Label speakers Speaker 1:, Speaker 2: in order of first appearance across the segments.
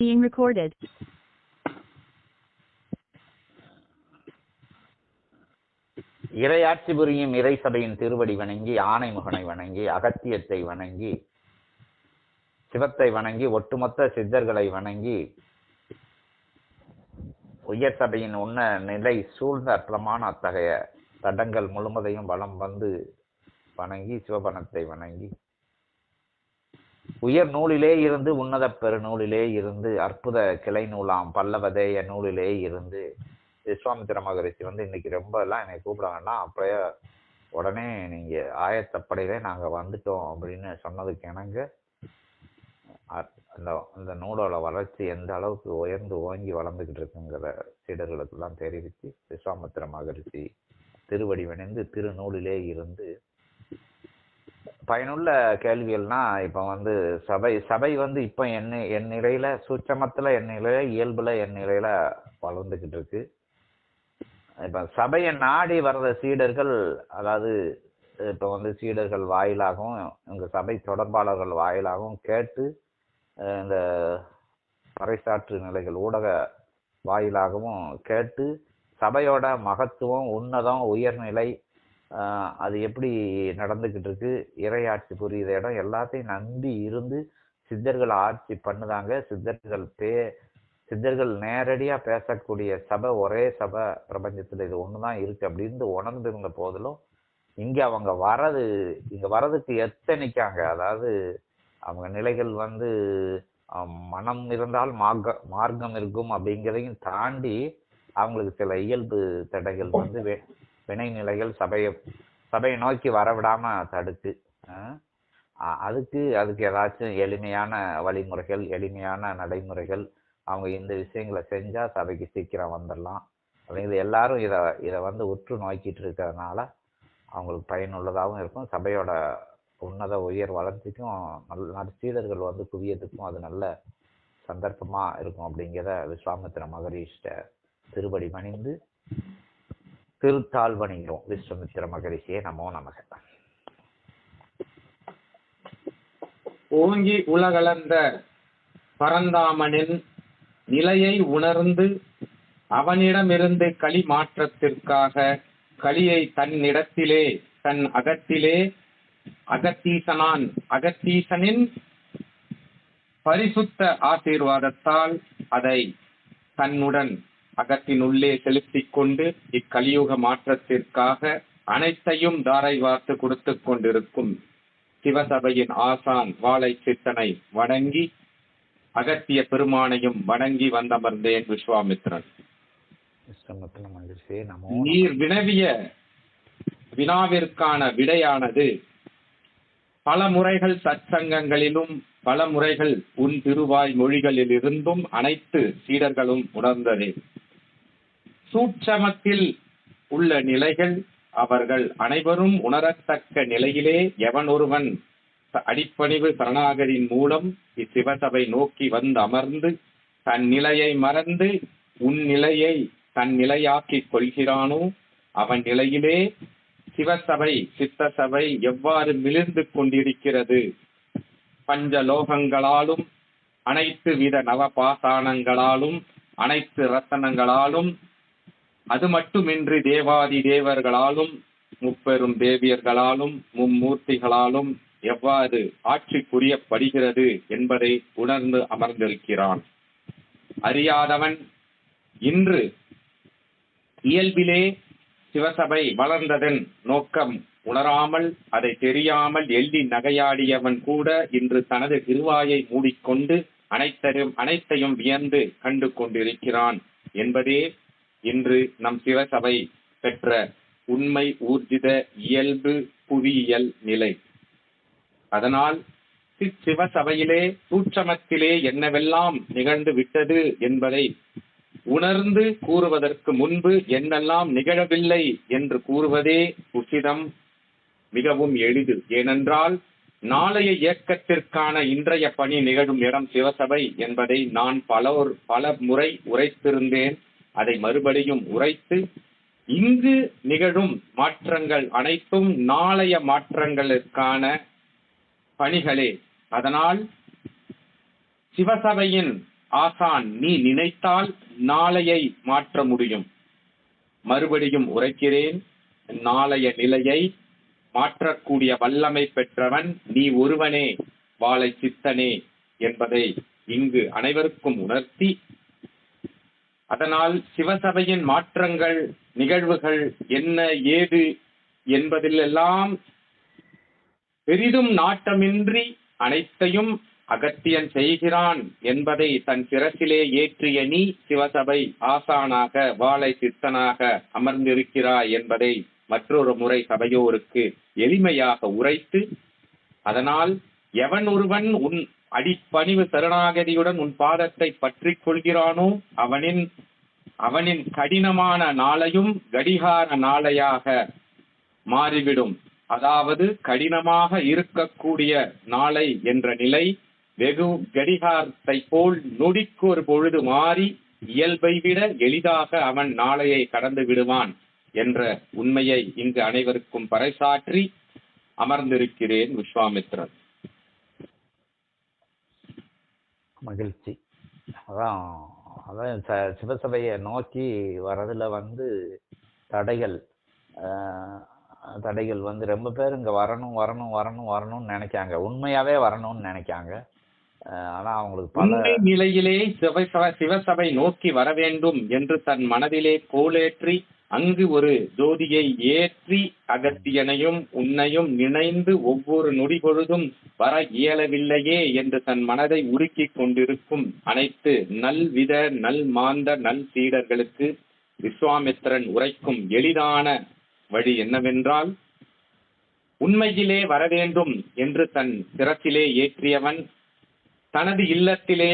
Speaker 1: Being recorded.
Speaker 2: இறையாட்சி புரியும் இறை சபையின் திருவடி வணங்கி ஆணைமுகனை வணங்கி அகத்தியத்தை வணங்கி சிவத்தை வணங்கி ஒட்டுமொத்த சித்தர்களை வணங்கி உயர் சபையின் உன்ன நிலை சூழ்ந்த அற்றமான அத்தகைய தடங்கள் முழுவதையும் வலம் வந்து வணங்கி சிவபணத்தை வணங்கி உயர் நூலிலே இருந்து உன்னத பெருநூலிலே இருந்து அற்புத கிளை நூலாம் பல்லவதேய நூலிலே இருந்து விஸ்வாமித்திர மகரிஷி வந்து இன்னைக்கு ரொம்ப எல்லாம் என்னை கூப்பிடாங்கன்னா அப்படியே உடனே நீங்க ஆயத்தப்படையிலே நாங்கள் வந்துட்டோம் அப்படின்னு சொன்னதுக்கு இணங்க அ- அந்த அந்த நூலோட வளர்ச்சி எந்த அளவுக்கு உயர்ந்து ஓங்கி வளர்ந்துக்கிட்டு இருக்குங்கிற சீடர்களுக்கெல்லாம் தெரிவித்து விஸ்வாமித்திர மகரிஷி திருவடிவணிந்து திருநூலிலே இருந்து பயனுள்ள கேள்விகள்னா இப்போ வந்து சபை சபை வந்து இப்போ என்ன என் நிலையில சூட்சமத்தில் என் நிலையில இயல்புல என் நிலையில வளர்ந்துக்கிட்டு இருக்கு. இப்போ சபையை நாடி வர்ற சீடர்கள் அதாவது இப்போ வந்து சீடர்கள் வாயிலாகவும் எங்கள் சபை தொடர்பாளர்கள் வாயிலாகவும் கேட்டு இந்த பறைசாற்று நிலைகள் ஊடக வாயிலாகவும் கேட்டு சபையோட மகத்துவம் உன்னதம் உயர்நிலை அது எப்படி நடந்துகிட்டு இருக்கு இறையாட்சி புரியுத இடம் எல்லாத்தையும் நம்பி இருந்து சித்தர்கள் ஆட்சி பண்ணுதாங்க. சித்தர்கள் பே சித்தர்கள் நேரடியா பேசக்கூடிய சபை ஒரே சபை பிரபஞ்சத்துல இது ஒண்ணுதான் இருக்கு அப்படின்னு உணர்ந்திருந்த போதிலும் இங்க அவங்க வரது இங்க வரதுக்கு எத்தனைக்காங்க? அதாவது அவங்க நிலைகள் வந்து மனம் இருந்தால் மார்க்க மார்க்கம் இருக்கும் அப்படிங்கிறதையும் தாண்டி அவங்களுக்கு சில இயல்பு தடைகள் வந்து வி- வினை நிலைகள் சபையை சபையை நோக்கி வரவிடாம தடுக்கு அதுக்கு அதுக்கு ஏதாச்சும் எளிமையான வழிமுறைகள் எளிமையான நடைமுறைகள் அவங்க இந்த விஷயங்களை செஞ்சா சபைக்கு சீக்கிரம் வந்துடலாம் அப்படிங்கிறது எல்லாரும் இதை இதை வந்து உற்று நோக்கிட்டு இருக்கிறதுனால அவங்களுக்கு பயனுள்ளதாகவும் இருக்கும். சபையோட உன்னத உயர் வளர்ச்சிக்கும் நல்ல நற்சீடர்கள் வந்து குவியத்துக்கும் அது நல்ல சந்தர்ப்பமாக இருக்கும் அப்படிங்கிறத விஸ்வாமித்திர மகரிஷ்ட திருபடி பணிந்து திருத்தாள் வணிகிறோம் மகரிஷியே நமோ நமக.
Speaker 3: ஓங்கி உலகளந்த பரந்தாமனின் நிலையை உணர்ந்து அவனிடமிருந்து களி மாற்றத்திற்காக களியை தன்னிடத்திலே தன் அகத்திலே அகத்தீசனான் அகத்தீசனின் பரிசுத்த ஆசீர்வாதத்தால் அதை தன்னுடன் அகத்தினுள்ளே செலுத்திக் கொண்டு இக்கலியுக மாற்றத்திற்காக அனைத்தையும் தாரை வார்த்து கொடுத்துக் கொண்டிருக்கும் சிவசபையின் ஆசான் வாழை சித்தனை வணங்கி அகத்திய பெருமானையும் வணங்கி வந்தமர்ந்தேன்
Speaker 2: நமோ
Speaker 3: நீர் வினவிய வினாவிற்கான விடையானது பல முறைகள் சற்சங்கங்களிலும் பல முறைகள் உன் திருவாய் மொழிகளிலிருந்தும் அனைத்து சீடர்களும் உணர்ந்ததே. சூட்சமத்தில் உள்ள நிலைகள் அவர்கள் அனைவரும் உணரத்தக்க நிலையிலே எவன் ஒருவன் அடிப்பணிவு சரணாகரின் மூலம் இச்சிவசபை நோக்கி வந்து அமர்ந்து தன் நிலையை மறந்து உன் நிலையை தன் நிலையாக்கிக் கொள்கிறானோ அவன் நிலையிலே சிவசபை சித்த சபை எவ்வாறு மிளிர்ந்து கொண்டிருக்கிறது? பஞ்சலோகங்களாலும் அனைத்து வித நவபாசானங்களாலும் அனைத்து ரத்தனங்களாலும் அது மட்டுமின்றி தேவாதி தேவர்களாலும் முப்பெரும் தேவியர்களாலும் மும்மூர்த்திகளாலும் எவ்வாறு ஆட்சி புரியப்படுகிறது என்பதை உணர்ந்து அமர்ந்திருக்கிறான். அறியாதவன் இன்று இயல்பிலே சிவசபை வளர்ந்ததன் நோக்கம் உணராமல் அதை தெரியாமல் எள்ளி நகையாடியவன் கூட இன்று தனது திருவாயை மூடிக்கொண்டு அனைத்தையும் அனைத்தையும் வியந்து கண்டு கொண்டிருக்கிறான் என்பதே இன்று நம் சிவசபை பெற்ற உண்மை ஊர்ஜித இயல்பு புவியியல் நிலை. அதனால் சிவசபையிலே சூட்சமத்திலே என்னவெல்லாம் நிகழ்ந்து விட்டது என்பதை உணர்ந்து கூறுவதற்கு முன்பு என்னெல்லாம் நிகழவில்லை என்று கூறுவதே உசிதம் மிகவும் எளிது. ஏனென்றால் நாளைய இயக்கத்திற்கான இன்றைய பணி நிகழும் இடம் சிவசபை என்பதை நான் பலோர் பல முறை உரைத்திருந்தேன். அதை மறுபடியும் உரைத்து இங்கு நிகழும் மாற்றங்கள் அனைத்தும் நாளைய மாற்றங்களுக்கான பணிகளே. அதனால் சிவசபையின் ஆசான் நீ நினைத்தால் நாளையை மாற்ற முடியும். மறுபடியும் உரைக்கிறேன் நாளைய நிலையை மாற்றக்கூடிய வல்லமை பெற்றவன் நீ ஒருவனே வாழை சித்தனே என்பதை இங்கு அனைவருக்கும் உணர்த்தி அதனால் சிவசபையின் மாற்றங்கள் நிகழ்வுகள் என்ன ஏது என்பதிலெல்லாம் பெரிதும் நாட்டமின்றி அனைத்தையும் அகத்தியன் செய்கிறான் என்பதை தன் சிரசிலே ஏற்றிய நீ சிவசபை ஆசானாக வாழை சித்தனாக அமர்ந்திருக்கிறாய் என்பதை மற்றொரு முறை சபையோருக்கு எளிமையாக உரைத்து அதனால் எவன் ஒருவன் உன் அடிப்பணிவு சரணாகதியுடன் உன் பாதத்தை பற்றி கொள்கிறானோ அவனின் அவனின் கடினமான நாளையும் கடிகார நாளையாக மாறிவிடும். அதாவது கடினமாக இருக்கக்கூடிய நாளை என்ற நிலை வெகு கடிகாரத்தை போல் நொடிக்கு ஒரு பொழுது மாறி இயல்பை விட எளிதாக அவன் நாளையை கடந்து விடுவான் என்ற உண்மையை இங்கு அனைவருக்கும் பறைசாற்றி அமர்ந்திருக்கிறேன் விஸ்வாமித்ரன்.
Speaker 2: மகிழ்ச்சி. அதான் அதான் ச- சிவசபையை நோக்கி வர்றதில் வந்து தடைகள். தடைகள் வந்து ரொம்ப பேர் இங்க வரணும் வரணும் வரணும் வரணும்னு நினைக்காங்க. உண்மையாவே வரணும்னு நினைக்காங்க. ஆனால் ஆனா அவங்களுக்கு பல
Speaker 3: நிலையிலே சிவசபை சிவசபை நோக்கி வர வேண்டும் என்று தன் மனதிலே கோலேற்றி அங்கு ஒரு ஜோதியை ஏற்றி அகத்தியனையும் உன்னையும் நினைந்து ஒவ்வொரு நொடி பொழுதும் வர இயலவில்லையே என்று தன் மனதை உருக்கிக் கொண்டிருக்கும் அனைத்து நல்வித நல் மாந்த நல் சீடர்களுக்கு விஸ்வாமித்திரன் உரைக்கும் எளிதான வழி என்னவென்றால் உண்மையிலே வரவேண்டும் என்று தன் சிரத்திலே ஏற்றியவன் தனது இல்லத்திலே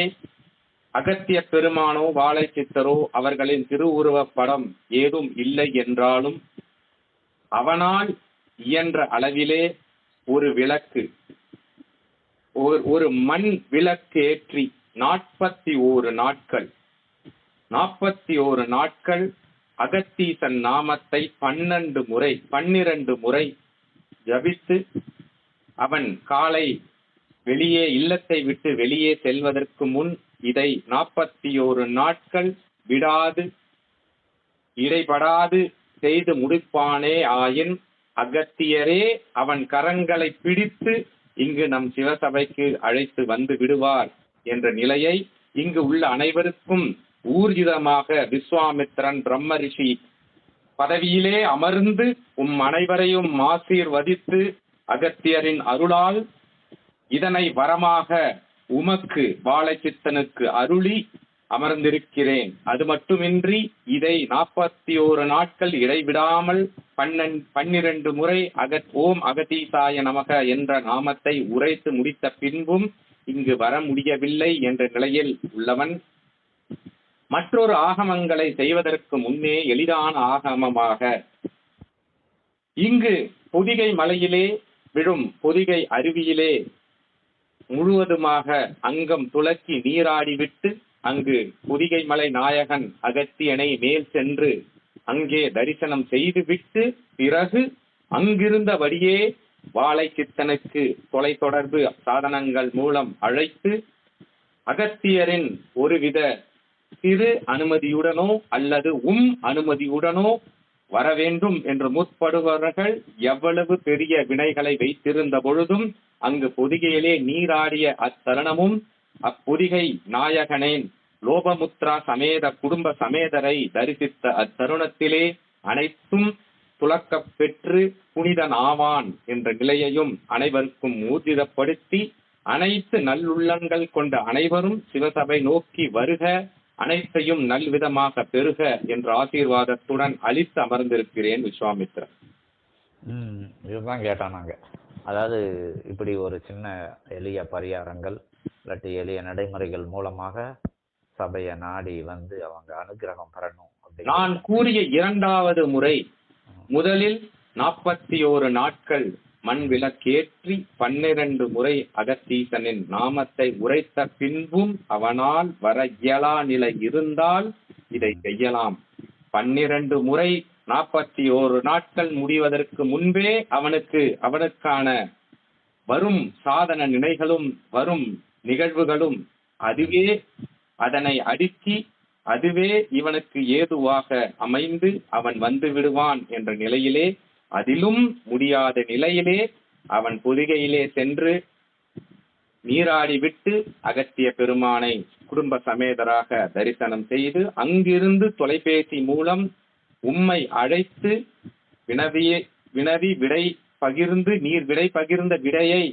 Speaker 3: அகத்திய பெருமானோ வாழை சித்தரோ அவர்களின் திருவுருவப் படம் ஏதும் இல்லை என்றாலும் அவனால் இயன்ற அளவிலே ஒரு விளக்கு ஒரு- ஒரு மண் விளக்கு ஏற்றி நாற்பத்தி ஓரு நாட்கள் நாற்பத்தி ஓரு நாட்கள் அகத்தீசன் நாமத்தை பன்னெண்டு முறை பன்னிரண்டு முறை ஜபித்து அவன் காலை வெளியே இல்லத்தை விட்டு வெளியே செல்வதற்கு முன் இதை நாற்பத்தி ஓரு நாட்கள் விடாது இடைபடாது செய்து முடிப்பானே ஆயின் அகத்தியரே அவன் கரங்களை பிடித்து இங்கு நம் சிவசபைக்கு அழைத்து வந்து விடுவார் என்ற நிலையை இங்கு உள்ள அனைவருக்கும் ஊர்ஜிதமாக விஸ்வாமித்திரன் பிரம்ம ரிஷி பதவியிலே அமர்ந்து உம் அனைவரையும் ஆசீர்வதித்து அகத்தியரின் அருளால் இதனை வரமாக உமக்கு பாலச்சித்தனுக்கு அருளி அமர்ந்திருக்கிறேன். அது மட்டுமின்றி இதை நாற்பத்தி ஓரு நாட்கள் இடைவிடாமல் பன்னெண் பன்னிரண்டு முறை அகத் ஓம் அகதீசாய நமக என்ற நாமத்தை உரைத்து முடித்த பின்பும் இங்கு வர முடியவில்லை என்ற நிலையில் உள்ளவன். மற்றொரு ஆகமங்களை செய்வதற்கு முன்னே எளிதான ஆகமமாக. இங்கு பொதிகை மலையிலே விழும் பொதிகை அருவியிலே முழுவதுமாக அங்கம் துளக்கி நீராடிவிட்டு அங்கு புதிகை மலை நாயகன் அகத்தியனை மேல் சென்று அங்கே தரிசனம் செய்துவிட்டு பிறகு அங்கிருந்தபடியே வாழை சித்தனுக்கு தொலைத்தொடர்பு சாதனங்கள் மூலம் அழைத்து அகத்தியரின் ஒருவித சிறு அனுமதியுடனோ அல்லது உம் அனுமதியுடனோ வர வேண்டும் என்று முற்படுபவர்கள் எவ்வளவு பெரிய வினைகளை வைத்திருந்த பொழுதும் அங்கு பொதிகையிலே நீராடிய அத்தருணமும் அப்பொதிகை நாயகனேன். லோபமுத்ரா சமேத குடும்ப சமேதரை தரிசித்த அத்தருணத்திலே அனைத்தும் துலக்கப் பெற்று புனிதன் ஆவான் என்ற நிலையையும் அனைவருக்கும் ஊர்ஜிதப்படுத்தி அனைத்து நல்லுள்ளங்கள் கொண்ட அனைவரும் சிவசபை நோக்கி வருக அனைத்தையும் நல்விதமாக பெருக என்ற ஆசீர்வாதத்துடன் அளித்து அமர்ந்திருக்கிறேன்
Speaker 2: விஸ்வாமித்ரன். இதுதான் கேட்டான் நாங்கள் அதாவது இப்படி ஒரு சின்ன எளிய பரிகாரங்கள் இல்லாட்டி எளிய நடைமுறைகள் மூலமாக சபையை நாடி வந்து அவங்க அனுகிரகம் பெறணும்
Speaker 3: நான் கூறிய இரண்டாவது முறை முதலில் நாற்பத்தி ஓரு நாட்கள் மண் விளக்கேற்றி பன்னிரண்டு முறை அகத்தீசனின் நாமத்தை உரைத்த பின்பும் அவனால் வர இயலா நிலை இருந்தால் இதை செய்யலாம். பன்னிரண்டு முறை நாற்பத்தி ஓரு நாட்கள் முடிவதற்கு முன்பே அவனுக்கு அவனுக்கான வரும் சாதன நிலைகளும் வரும் நிகழ்வுகளும் அதுவே அதனை அடுக்கி அதுவே இவனுக்கு ஏதுவாக அமைந்து அவன் வந்து விடுவான் என்ற நிலையிலே அதிலும் முடியாத நிலையிலே அவன் பொதிகையிலே சென்று நீராடி விட்டு அகத்திய பெருமானை குடும்ப சமேதராக தரிசனம் செய்து அங்கிருந்து தொலைபேசி மூலம் உம்மை அழைத்து வினவிய வினவி விடை பகிர்ந்து நீர் விடை பகிர்ந்த விடையை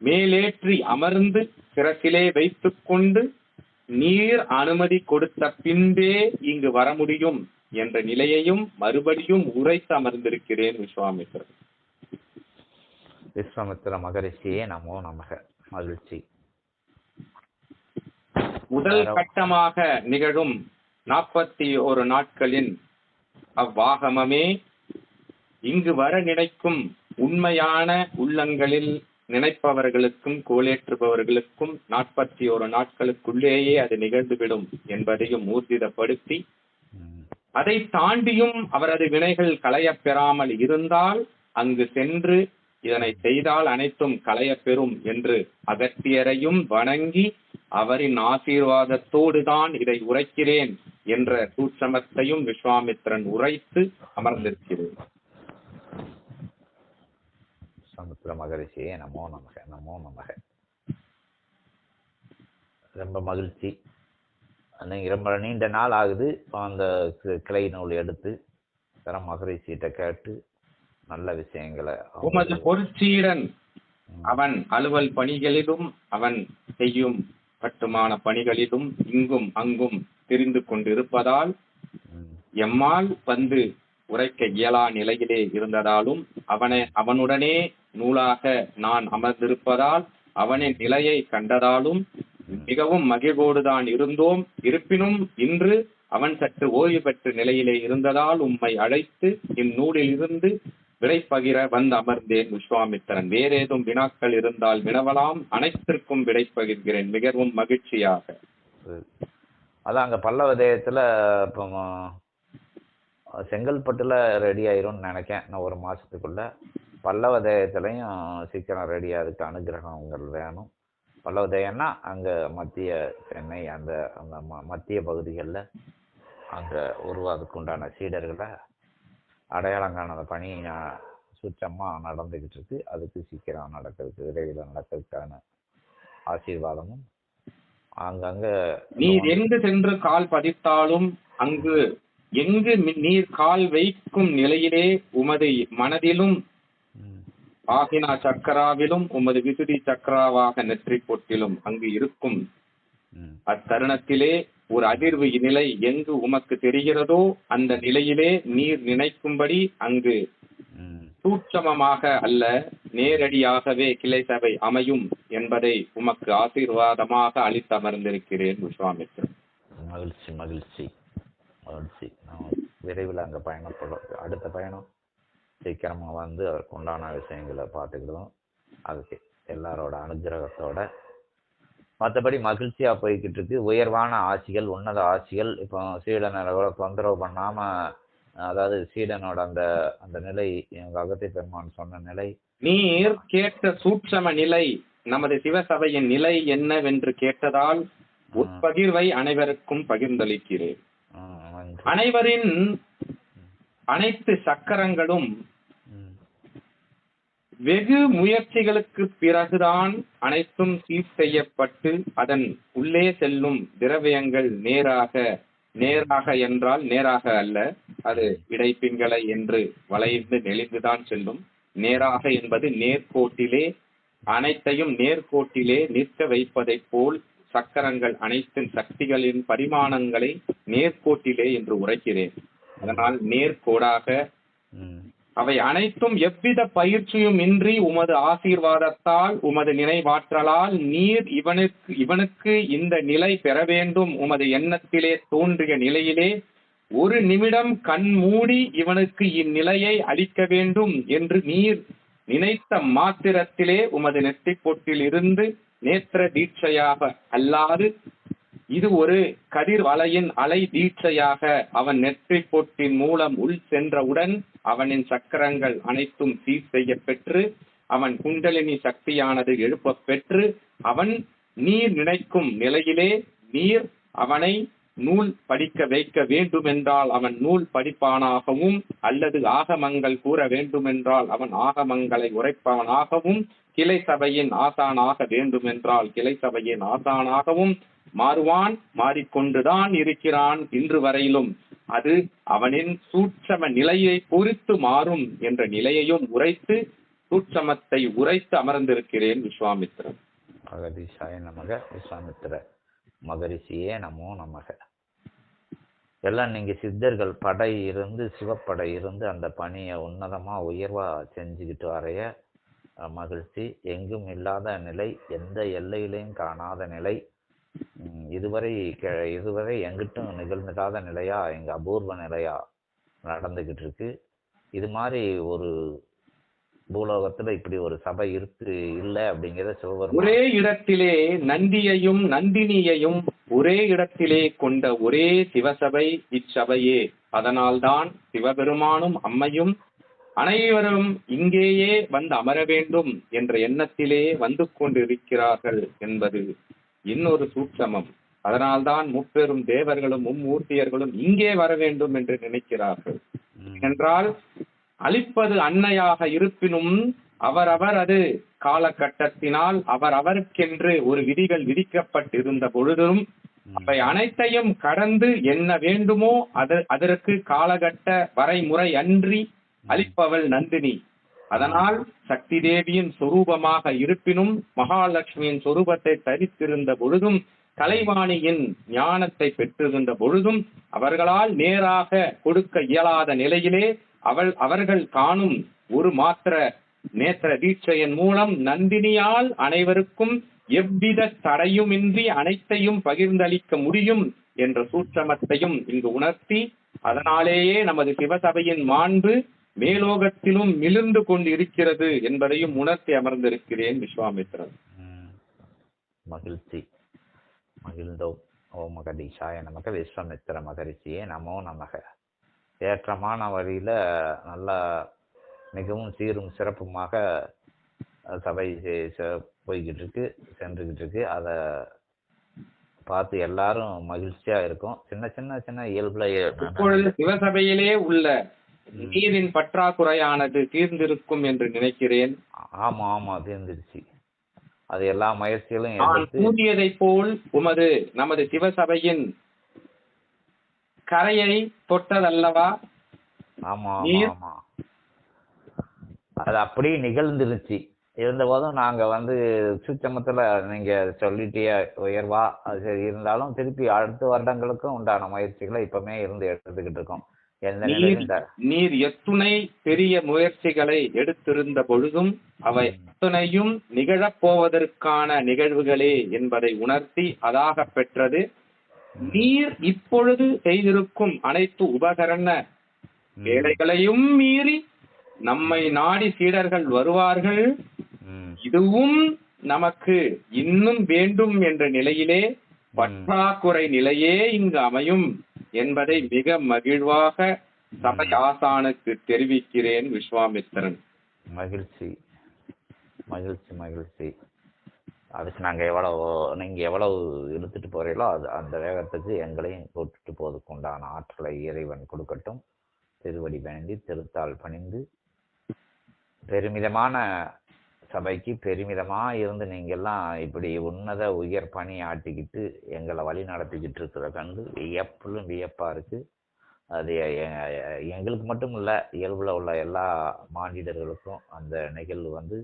Speaker 3: மேலேற்றி அமர்ந்து சிரசிலே வைத்துக் கொண்டு நீர் அனுமதி கொடுத்த பின்பே இங்கு வர முடியும் என்ற நிலையையும் மறுபடியும் உரைத்து அமர்ந்திருக்கிறேன் விஸ்வாமித்திரன்
Speaker 2: விஸ்வாமித்திர மகரிஷியே நமோ நமக. மகிழ்ச்சி.
Speaker 3: முதல் கட்டமாக நிகழும் நாற்பத்தி ஒரு நாட்களின் அவ்வாகமமே இங்கு வர நினைக்கும் உண்மையான உள்ளங்களில் நினைப்பவர்களுக்கும் கோலேற்றுபவர்களுக்கும் நாற்பத்தி ஒரு நாட்களுக்குள்ளேயே அது நிகழ்ந்துவிடும் என்பதையும் ஊர்ஜிதப்படுத்தி அதை தாண்டியும் அவரது வினைகள் களையப் பெறாமல் இருந்தால் அங்கு சென்று இதனை செய்தால் அனைத்தும் களையப் பெறும் என்று அகத்தியரையும் வணங்கி அவரின் ஆசீர்வாதத்தோடு தான் இதை உரைக்கிறேன். என்ற சூட்சமத்தையும் விஸ்வாமித்திரன் உரைத்து அமர்ந்திருக்கிறேன்
Speaker 2: விஸ்வாமித்திர மகரிஷியே நமோ நமக நமோ நமக. ரொம்ப மகிழ்ச்சி. ரொம்ப நீண்ட நாள் ஆகுது. அந்த கிளை நூல் எடுத்து தர மகரிஷிகிட்ட கேட்டு நல்ல விஷயங்களை
Speaker 3: உமது பொருட்சீடன் அவன் அலுவல் பணிகளிலும் அவன் செய்யும் கட்டுமான பணிகளிலும் இங்கும் அங்கும் தெரிந்து கொண்டிருப்பதால் எம்மால் வந்து உரைக்க இயலா நிலையிலே இருந்ததாலும் அவனை அவனுடனே நூலாக நான் அமர்ந்திருப்பதால் அவனின் நிலையை கண்டதாலும் மிகவும் மகிழ்வோடுதான் இருந்தோம். இருப்பினும் இன்று அவன் சற்று ஓய்வு பெற்ற நிலையிலே இருந்ததால் உம்மை அழைத்து இந்நூலில் இருந்து விடை பகிர வந்து அமர்ந்தேன் விஸ்வாமித்திரன். வேறேதும் வினாக்கள் இருந்தால் வினவலாம் அனைத்திற்கும் விடை பகிர்கிறேன் மிகவும் மகிழ்ச்சியாக.
Speaker 2: அதான் அங்க பல்லவ தேயத்துல இப்போ செங்கல்பட்டுல ரெடி ஆயிரும்னு நினைக்கேன் இன்னும் ஒரு மாசத்துக்குள்ள. பல்லவ தேயத்துலையும் சீக்கிரம் ரெடியா அதுக்கு அனுகிரகங்கள் வேணும். பல்லவ தேயம்னா அங்க மத்திய சென்னை அந்த அந்த ம- மத்திய பகுதிகளில் அங்க உருவாதுக்குண்டான சீடர்களை அடையாளம் காணாத பணி அஹ், சுற்றமா நடந்துகிட்டு இருக்கு அதுக்கு சீக்கிரம் நடக்கிறதுக்கு விரைவில் நடக்கிறதுக்கான ஆசீர்வாதமும் அங்கங்க
Speaker 3: நீர் எங்கு சென்று கால் பதித்தாலும் அங்கு எங்கு நீர் கால் வைக்கும் நிலையிலே உமது மனதிலும் ஆகினா சக்கராவிலும் உமது விசுதி சக்கராவாக நெற்றி பொட்டிலும் அங்கு இருக்கும். அத்தருணத்திலே ஒரு அதிர்வு நிலை எங்கு உமக்கு தெரிகிறதோ அந்த நிலையிலே நீர் நினைக்கும்படி அங்கு. சூட்சமமாக அல்ல நேரடியாகவே கிளை சபை அமையும் என்பதை உமக்கு ஆசீர்வாதமாக அளித்தமர்ந்திருக்கிறேன் விஸ்வாமித்திரன்
Speaker 2: மகிழ்ச்சி மகிழ்ச்சி மகிழ்ச்சி. நான் விரைவில் அங்கே பயணப்படும் அடுத்த பயணம் சீக்கிரமாக வந்து அதற்கு உண்டான விஷயங்களை பார்த்துக்கிடுவோம். அதுக்கு எல்லாரோட அனுகிரகத்தோட மற்றபடி மகிழ்ச்சியாக போய்கிட்டு இருக்கு. உயர்வான ஆட்சிகள் உன்னத ஆட்சிகள் இப்போ சீடனை தொந்தரவு பண்ணாமல் அதாவது சீடனோட அந்த அந்த நிலை அகத்தை பெருமான் சொன்ன நிலை.
Speaker 3: நீர் கேட்ட சூட்சம நிலை நமது சிவசபையின் நிலை என்னவென்று கேட்டதால் உட்பகிர்வை அனைவருக்கும் பகிர்ந்தளிக்கிறேன். அனைவரின் அனைத்து சக்கரங்களும் வெகு முயற்சிகளுக்கு பிறகுதான் அனைத்தும் சீர் செய்யப்பட்டு அதன் உள்ளே செல்லும் திரவியங்கள் நேராக நேராக என்றால் நேராக அல்ல அது இடைப்பிங்களை என்று வளைந்து நெளிந்துதான் செல்லும். நேராக என்பது நேர்கோட்டிலே அனைத்தையும் நேர்கோட்டிலே நிற்க வைப்பதைப் போல் சக்கரங்கள் அனைத்தின் சக்திகளின் பரிமாணங்களை நேர்கோட்டிலே என்று உரைக்கிறேன். அதனால் நேர்கோடாக அவை அனைத்தும் எவ்வித பயிற்சியும் இன்றி உமது ஆசீர்வாதத்தால் உமது நினைவாற்றலால் நீர் இவனுக்கு இவனுக்கு இந்த நிலை பெற வேண்டும். உமது எண்ணத்திலே தோன்றிய நிலையிலே ஒரு நிமிடம் கண் மூடி இவனுக்கு இந்நிலையை அளிக்க வேண்டும் என்று நீர் நினைத்த மாத்திரத்திலே உமது நெற்றிப்பொட்டில் இருந்து நேத்திர தீட்சையாக அல்லாது இது ஒரு கதிர் வலையின் அலை தீட்சையாக அவன் நெற்றி பொட்டின் மூலம் உள் சென்றவுடன் அவனின் சக்கரங்கள் அனைத்தும் சீர் செய்ய பெற்று அவன் குண்டலினி சக்தியானது எழுப்ப பெற்று அவன் நீர் நினைக்கும் நிலையிலே நீர் அவனை நூல் படிக்க வைக்க வேண்டுமென்றால் அவன் நூல் படிப்பானாகவும் அல்லது ஆகமங்கள் கூற வேண்டுமென்றால் அவன் ஆகமங்களை உரைப்பவனாகவும் கிளை சபையின் ஆசானாக வேண்டுமென்றால் கிளை சபையின் ஆசானாகவும் மாறுவான் மாறிக்கொண்டுதான் இருக்கிறான் இன்று வரையிலும். அது அவனின் சூட்சம நிலையை பொறுத்து மாறும் என்ற நிலையையும் உரைத்து சூட்சமத்தை உரைத்து அமர்ந்திருக்கிறேன் விஸ்வாமித்திரன்.
Speaker 2: அகதீஷாய நமக விஸ்வாமித்திர மகரிஷியே நமோ நமக. எல்லாம் நீங்க சித்தர்கள் படை இருந்து சிவப்படை இருந்து அந்த பணியை உன்னதமா உயர்வா செஞ்சுக்கிட்டு வரைய மகிழ்ச்சி. எங்கும் இல்லாத நிலை எந்த எல்லையிலையும் காணாத நிலை. இதுவரை கெ- இதுவரை எங்கிட்டும் நிகழ்ந்துடாத நிலையா எங்க அபூர்வ நிலையா நடந்துகிட்டு இருக்கு இது மாதிரி ஒரு பூலோகத்துல இப்படி ஒரு சபை இருக்கு இல்ல அப்படிங்கறத சிவபெருமான்
Speaker 3: ஒரே இடத்திலே நந்தியையும் நந்தினியையும் ஒரே இடத்திலே கொண்ட ஒரே சிவசபை இச்சபையே. அதனால்தான் சிவபெருமானும் அம்மையும் அனைவரும் இங்கேயே வந்து அமர வேண்டும் என்ற எண்ணத்திலே வந்து கொண்டிருக்கிறார்கள் என்பது இன்னொரு சூட்சமம். அதனால்தான் முப்பெரும் தேவர்களும் மும்மூர்த்தியர்களும் இங்கே வர வேண்டும் என்று நினைக்கிறார்கள். என்றால் அழிப்பது அன்னையாக இருப்பினும் அவரவர் அது காலகட்டத்தினால் அவர் அவருக்கென்று ஒரு விதிகள் விதிக்கப்பட்டிருந்த பொழுதும் அவை அனைத்தையும் கடந்து என்ன வேண்டுமோ அது அதற்கு காலகட்ட வரைமுறை அன்றி அளிப்பவள் நந்தினி. அதனால் சக்தி தேவியின் சொரூபமாக இருப்பினும் மகாலட்சுமியின் சொரூபத்தை தரித்திருந்த பொழுதும் கலைவாணியின் ஞானத்தை பெற்றிருந்த பொழுதும் அவர்களால் நேராக கொடுக்க இயலாத நிலையிலே அவள் அவர்கள் காணும் ஒரு மாத்திர நேத்திர தீட்சையின் மூலம் நந்தினியால் அனைவருக்கும் எவ்வித தடையுமின்றி அனைத்தையும் பகிர்ந்தளிக்க முடியும் என்ற சூட்சமத்தையும் இங்கு உணர்த்தி அதனாலேயே நமது சிவசபையின் மாண்பு மேலோகத்திலும் மிளிர்ந்து கொண்டிருக்கிறது என்பதையும் உணர்த்தி அமர்ந்திருக்கிறேன் விஸ்வாமித்திரன்
Speaker 2: ம். மகிழ்ச்சி. மகிழ்ந்தோம் ஓ மகதீஷாய நமக. விஸ்வமித்திர மகரிஷியே நமோ நமக. ஏற்றமான வழியில நல்லா மிகவும் சீரும் சிறப்புமாக சபை போய்கிட்டு இருக்கு சென்றுகிட்டு இருக்கு அதை பார்த்து எல்லாரும் மகிழ்ச்சியா இருக்கும். சின்ன சின்ன சின்ன இயல்புல
Speaker 3: சிவசபையிலே உள்ள நீரின் பற்றாக்குறையானது தீர்ந்திருக்கும் என்று நினைக்கிறேன்.
Speaker 2: ஆமா ஆமா தீர்ந்துருச்சு. அது எல்லா முயற்சிகளும்
Speaker 3: கூறியதைப் போல் உமது நமது சிவசபையின் கரையை தொட்டதல்லவா?
Speaker 2: ஆமா ஆமா அது அப்படியே நிகழ்ந்துருச்சு. இருந்த போதும் நாங்க வந்து சூட்சமத்துல நீங்க சொல்லிட்டே உயர்வா அது சரி இருந்தாலும் திருப்பி அடுத்த வருடங்களுக்கும் உண்டான முயற்சிகளை இப்பவுமே இருந்து எடுத்துக்கிட்டு இருக்கோம்.
Speaker 3: நீர் எத்துணை பெரிய முயற்சிகளை எடுத்திருந்த பொழுதும் அவை அத்துணையும் நிகழப்போவதற்கான நிகழ்வுகளே என்பதை உணர்த்தி அதாக பெற்றது. நீர் இப்பொழுது செய்திருக்கும் அனைத்து உபகரண வேலைகளையும் மீறி நம்மை நாடி சீடர்கள் வருவார்கள். இதுவும் நமக்கு இன்னும் வேண்டும் என்ற நிலையிலே பற்றாக்குறை நிலையே இங்கு அமையும். என்பதை மிக மகிழ்வாக சபை ஆசானுக்கு தெரிவிக்கிறேன் விஸ்வாமித்திரன்.
Speaker 2: மகிழ்ச்சி. மகிழ்ச்சி மகிழ்ச்சி. அதுக்கு நாங்க எவ்வளவு நீங்க எவ்வளவு இழுத்துட்டு போறீங்களோ அது அந்த வேகத்துக்கு எங்களையும் கூட்டிட்டு போவதுக்கு உண்டான ஆற்றலை இறைவன் கொடுக்கட்டும். திருவடி வேண்டி திருத்தால் பணிந்து. பெருமிதமான சபைக்கு பெருமிதமாக இருந்து நீங்கள்லாம் இப்படி உன்னத உயர் பணி ஆட்டிக்கிட்டு எங்களை வழி நடத்திக்கிட்டு இருக்கிற கண்டு வியப்பிலும் வியப்பாக இருக்குது அது எ- எங்களுக்கு மட்டும் இல்லை இயல்பில் உள்ள எல்லா மானிடர்களுக்கும் அந்த நிகழ்வு வந்து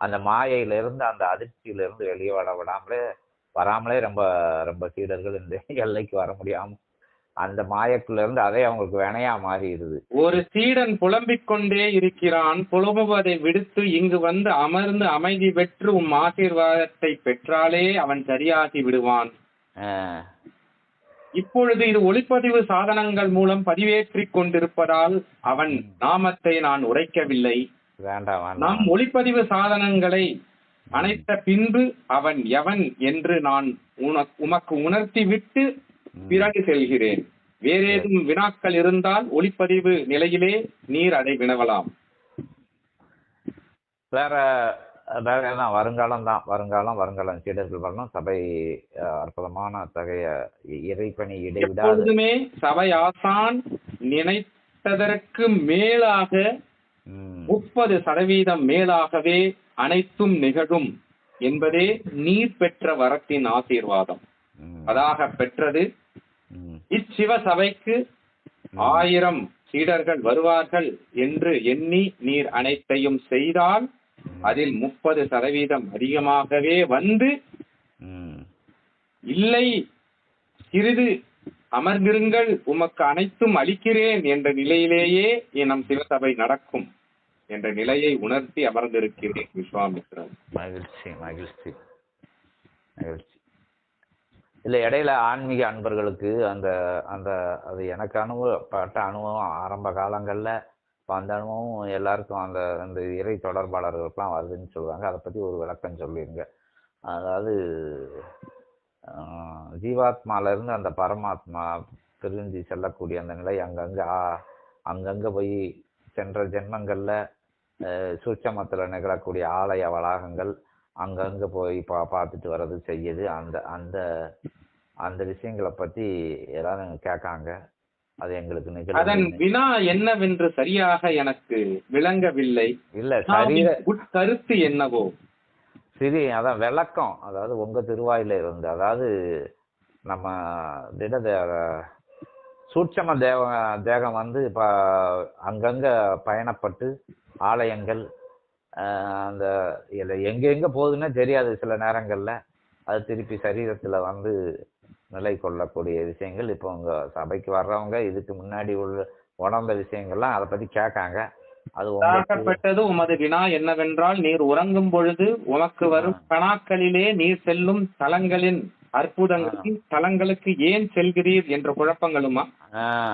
Speaker 2: அந்த மாயையிலிருந்து அந்த அதிர்ச்சியிலிருந்து வெளியே வர விடாமலே வராமலே ரொம்ப ரொம்ப சீடர்கள் இந்த எல்லைக்கு வர முடியாமல் அந்த மாயக்குள்ள இருந்து அதே அவங்களுக்கு வினையா மாறிடுது.
Speaker 3: ஒரு சீடன் புலம்பிக் கொண்டே இருக்கிறான் புலம்புவதை விடுத்து இங்கு வந்து அமர்ந்து அமைதி பெற்று உம் ஆசீர்வாதத்தை பெற்றாலே அவன் சரியாகி விடுவான். இப்பொழுது இது ஒளிப்பதிவு சாதனங்கள் மூலம் பதிவேற்றிக் கொண்டிருப்பதால் அவன் நாமத்தை நான் உரைக்கவில்லை.
Speaker 2: வேண்டாம்
Speaker 3: நம் ஒளிப்பதிவு சாதனங்களை அணைத்த பின்பு அவன் எவன் என்று நான் உனக் உமக்கு உணர்த்தி விட்டு பிறகு செல்கிறேன் வேறேதும் வினாக்கள் இருந்தால் ஒளிப்பதிவு நிலையிலே நீர் அதை வினவலாம்.
Speaker 2: வேற தான் வருங்காலம் தான். வருங்காலம் வருங்காலம். சீடர்கள் வரணும். சபை அற்புதமான அத்தகைய இறைப்பணி இடைவிடாது.
Speaker 3: எப்பொழுதுமே சபை ஆசான் நினைத்ததற்கு மேலாக முப்பது சதவீதம் மேலாகவே அனைத்தும் நிகழும் என்பதே நீர் பெற்ற வரத்தின் ஆசீர்வாதம். அதாக பெற்றது இச்சிவ சபைக்கு ஆயிரம் சீடர்கள் வருவார்கள் என்று எண்ணி நீர் அனைத்தையும் செய்தால் அதில் முப்பது சதவீதம் அதிகமாகவே வந்து இல்லை சிறிது அமர்ந்திருங்கள் உமக்கு அனைத்தும் அளிக்கிறேன் என்ற நிலையிலேயே நம் சிவசபை நடக்கும் என்ற நிலையை உணர்த்தி அமர்ந்திருக்கிறேன் விஸ்வாமித்ரன்.
Speaker 2: மகிழ்ச்சி மகிழ்ச்சி. மகிழ்ச்சி. இல்லை இடையில ஆன்மீக அன்பர்களுக்கு அந்த அந்த அது எனக்கு அனுபவப்பட்ட அனுபவம் ஆரம்ப காலங்களில் இப்போ அந்த அனுபவம் எல்லாருக்கும் அந்த அந்த இறை தொடர்பாளர்களுக்கெல்லாம் வருதுன்னு சொல்லுவாங்க. அதை பற்றி ஒரு விளக்கம் சொல்லிடுங்க அதாவது ஜீவாத்மாலேருந்து அந்த பரமாத்மா பிரிஞ்சு செல்லக்கூடிய அந்த நிலை அங்கங்கே ஆ- போய் சென்ற ஜென்மங்களில் சூட்சமத்தில் நிகழக்கூடிய ஆலய வளாகங்கள் அங்கங்க போய் பா பார்த்துட்டு வர்றது செய்யுது அந்த அந்த அந்த விஷயங்களை பத்தி எல்லாரும் கேட்காங்க. அது எங்களுக்கு
Speaker 3: அதன்
Speaker 2: நிகழ
Speaker 3: வினா என்னவென்று சரியாக எனக்கு விளங்கவில்லை.
Speaker 2: இல்ல சரீர
Speaker 3: உட்கருத்து என்னவோ?
Speaker 2: சரி அதான் விளக்கம். அதாவது உங்க திருவாயில இருந்து அதாவது நம்ம திட சூட்சம தேவ தேகம் வந்து இப்போ அங்கங்க பயணப்பட்டு ஆலயங்கள் அந்த இல்ல எங்க எங்க போகுதுன்னே தெரியாது சில நேரங்கள்ல. அது திருப்பி சரீரத்துல வந்து நிலை கொள்ளக்கூடிய விஷயங்கள். இப்போ உங்க சபைக்கு வர்றவங்க இதுக்கு முன்னாடி உள்ள உணர்ந்த விஷயங்கள்லாம் அதை பத்தி கேட்காங்க. அது உங்களுக்கு
Speaker 3: தாக்கப்பட்டது உமது வினா என்னவென்றால் நீர் உறங்கும் பொழுது உமக்கு வரும் கணாக்களிலே நீர் செல்லும் தலங்களின் அற்புதங்களின் தலங்களுக்கு ஏன் செல்கிறீர் என்ற குழப்பங்களுமா?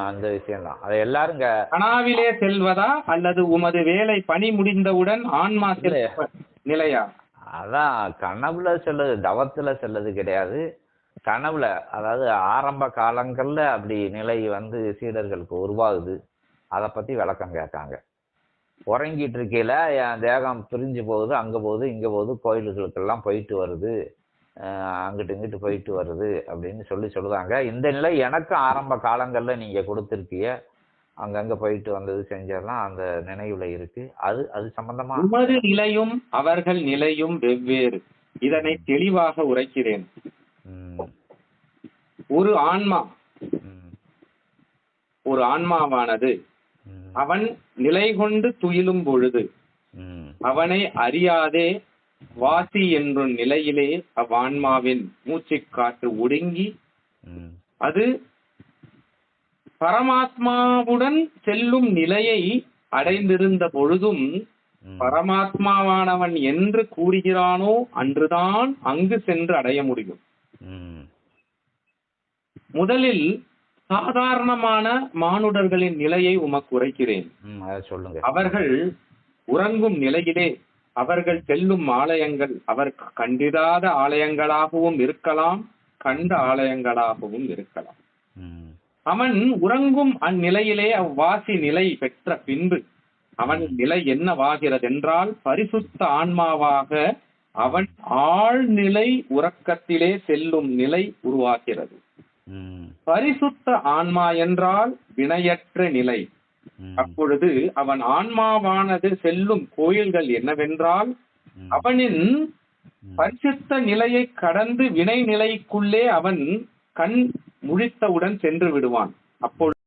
Speaker 2: அந்த விஷயம்தான். அது எல்லாரும் இங்க
Speaker 3: கனாவிலே செல்வதா அல்லது உமது வேலை பணி முடிந்தவுடன் ஆன்மா செல்வ நிலையா?
Speaker 2: அதான் கனவுல செல்லது தவத்துல செல்லது கிடையாது. கனவுல அதாவது ஆரம்ப காலங்கள்ல அப்படி நிலை வந்து சீடர்களுக்கு உருவாகுது. அதை பத்தி விளக்கம் கேட்காங்க. உறங்கிட்டு இருக்கையில என் தேகம் பிரிஞ்சு போகுது அங்க போகுது இங்க போகுது கோயில்களுக்கெல்லாம் போயிட்டு வருது. அங்கிட்டு இங்கிட்டு போயிட்டு வருது அப்படின்னு சொல்லி சொல்லுவாங்க இந்த நிலை எனக்கும் ஆரம்ப காலங்கள்ல நீங்க கொடுத்துருக்கீங்க அங்கங்க போயிட்டு வந்தது செஞ்சதெல்லாம் அந்த நினைவுல இருக்கு. அது அது சம்பந்தமா?
Speaker 3: உமது நிலையும் அவர்கள் நிலையும் வெவ்வேறு. இதனை தெளிவாக உரைக்கிறேன். ஒரு ஆன்மா ஒரு ஆன்மாவானது அவன் நிலை கொண்டு துயிலும் பொழுது அவனை அறியாதே வாசி என்னும் நிலையிலே அவ்வான்மாவின் மூச்சுக் காற்று ஒடுங்கி அது பரமாத்மாவுடன் செல்லும் நிலையை அடைந்திருந்த பொழுதும். பரமாத்மாவானவன் என்று கூறுகிறானோ அன்றுதான் அங்கு சென்று அடைய முடியும். முதலில் சாதாரணமான மானுடர்களின் நிலையை உமக்கு உரைக்கிறேன். அவர்கள் உறங்கும் நிலையிலே அவர்கள் செல்லும் ஆலயங்கள் அவர் கண்டிராத ஆலயங்களாகவும் இருக்கலாம் கண்ட ஆலயங்களாகவும் இருக்கலாம். அவன் உறங்கும் அந்நிலையிலே அவ்வாசி நிலை பெற்ற பின்பு அவன் நிலை என்னவாகிறதென்றால் பரிசுத்த ஆன்மாவாக அவன் ஆழ்நிலை உறக்கத்திலே செல்லும் நிலை உருவாகிறது. பரிசுத்த ஆன்மா என்றால் வினையற்ற நிலை. அப்பொழுது அவன் ஆன்மாவானது செல்லும் கோயில்கள் என்னவென்றால் அவனின் பரிசுத்த நிலையை கடந்து வினை நிலைக்குள்ளே அவன் கண் முழித்தவுடன் சென்று விடுவான். அப்பொழுது